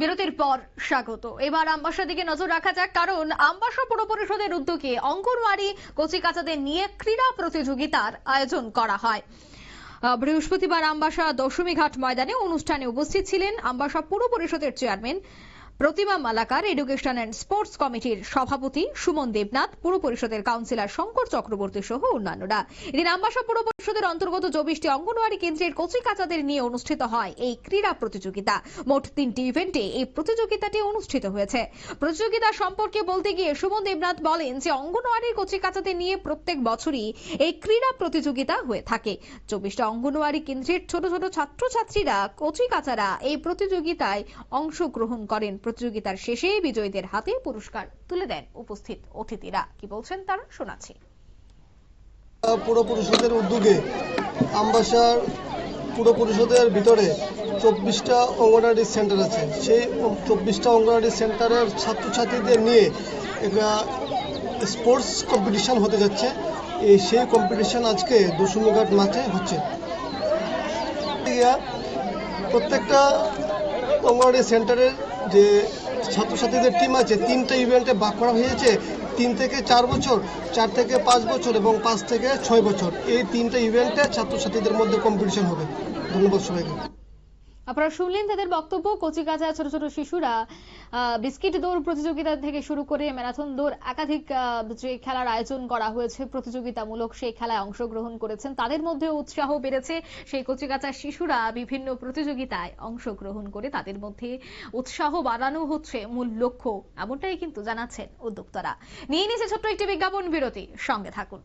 বিরতির পর স্বাগত। এবার আমবাসার দিকে নজর রাখা যাক, কারণ আমবাসা পুর পরিষদের উদ্যোগে অঙ্গনওয়াড়ি, কচিকাচাদের নিয়ে ক্রীড়া প্রতিযোগিতার আয়োজন করা হয়। বৃহস্পতিবার আমবাসা দশমী ঘাট ময়দানে অনুষ্ঠানে উপস্থিত ছিলেন আমবাসা পুর পরিষদের chairman Pratima Malakar education and sports কমিটির সভাপতি সুমন দেবনাথ, পুর পরিষদের কাউন্সিলর শঙ্কর চক্রবর্তী সহ অন্যান্যরা। এদিন আম্বাসা পুর পরিষদের অন্তর্গত চব্বিশটি অঙ্গনওয়াড়ি কেন্দ্রের কচি কাচাদের নিয়ে অনুষ্ঠিত হয় এই ক্রীড়া প্রতিযোগিতা। মোট তিনটি ইভেন্টে এই প্রতিযোগিতাটি অনুষ্ঠিত হয়েছে। প্রতিযোগিতা সম্পর্কে বলতে গিয়ে সুমন দেবনাথ বলেন যে, অঙ্গনওয়াড়ির কচি কাচাদের নিয়ে প্রত্যেক বছরই এই ক্রীড়া প্রতিযোগিতা হয়ে থাকে। চব্বিশটা অঙ্গনওয়াড়ি কেন্দ্রের ছোট ছোট ছাত্রছাত্রীরা কচি কাচারা এই প্রতিযোগিতায় অংশগ্রহণ করেন। প্রতিযোগিতার শেষে বিজয়ীদের হাতে পুরস্কার তুলে দেন উপস্থিত অতিথিরা। কি বলছেন তারা? শোনাচ্ছি। পুর পরিষদের উদ্যোগে আমবাসার পুর পরিষদের ভিতরে চব্বিশটা অঙ্গনওয়াড়ি সেন্টার আছে। সেই চব্বিশটা অঙ্গনওয়াড়ি সেন্টারের ছাত্রছাত্রীদের নিয়ে একটা স্পোর্টস কম্পিটিশন হতে যাচ্ছে। এই সেই কম্পিটিশন আজকে দশমীঘাট মাঠে হচ্ছে। প্রত্যেকটা অঙ্গনওয়াড়ি সেন্টারের যে ছাত্রছাত্রীদের টিম আছে, তিনটা ইভেন্টে ভাগ করা হয়েছে। তিন থেকে চার বছর, চার থেকে পাঁচ বছর এবং পাঁচ থেকে ছয় বছর। এই তিনটা ইভেন্টে ছাত্রছাত্রীদের মধ্যে কম্পিটিশন হবে। ধন্যবাদ সবাইকে। আপনারা শুনলেন তাদের বক্তব্য, কচিকাচা ছোট ছোট শিশুরা বিস্কিট দৌড় প্রতিযোগিতা থেকে শুরু করে ম্যারাথন দৌড় একাধিক যে খেলার আয়োজন করা হয়েছে, প্রতিযোগিতামূলক সেই খেলায় অংশগ্রহণ করেছেন। তাদের মধ্যে উৎসাহ বেড়েছে সেই কচিকাচা শিশুরা বিভিন্ন প্রতিযোগিতায় অংশগ্রহণ করে তাদের মধ্যে উৎসাহ বাড়ানো হচ্ছে মূল লক্ষ্য, এমনটাই কিন্তু জানাচ্ছেন উদ্যোক্তারা। নিয়ে নিয়েছে ছোট্ট একটি বিজ্ঞাপন বিরতি, সঙ্গে থাকুন।